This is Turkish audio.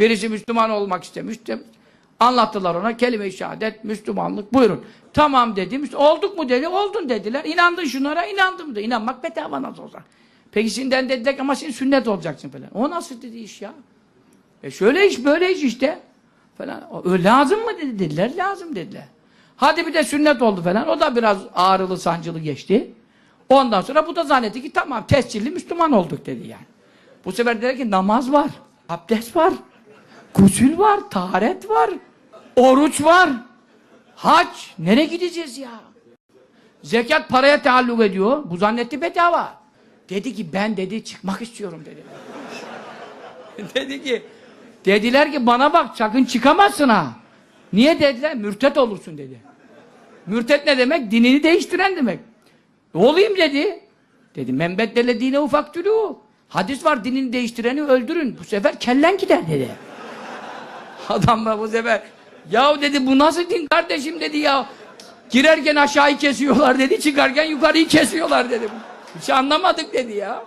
Birisi Müslüman olmak istemiş. Anlattılar ona kelime-i şehadet, Müslümanlık. Buyurun. Tamam dedi. Müsl- Olduk mu dedi. Oldun dediler. İnandın şunlara. inandım da. İnanmak bedava nasıl olsa. Peki şimdiden dediler ama sen sünnet olacaksın falan. O nasıl dedi iş ya? E şöyle iş böyle iş işte. Falan. O, "Ö, lazım mı dedi dediler. Lazım dediler. Hadi bir de sünnet oldu falan. O da biraz ağrılı sancılı geçti. Ondan sonra bu da zannetti ki tamam tescilli Müslüman olduk dedi yani. Bu sefer dediler ki namaz var, abdest var, gusül var, taharet var, oruç var, hac. Nereye gideceğiz ya? Zekat paraya taalluk ediyor. Bu zannetti bedava. Dedi ki ben dedi çıkmak istiyorum dedi. dedi ki dediler ki bana bak sakın çıkamazsın ha. Niye dediler? Mürtet olursun dedi. Mürtet ne demek? Dinini değiştiren demek. Olayım dedi. Dedi membeddele dine ufak tülü. Hadis var dinini değiştireni öldürün. Bu sefer kellen gider dedi. Adam da bu sefer ya dedi bu nasıl din kardeşim dedi ya. Girerken aşağıyı kesiyorlar dedi, çıkarken yukarıyı kesiyorlar dedi. Hiç anlamadık dedi ya.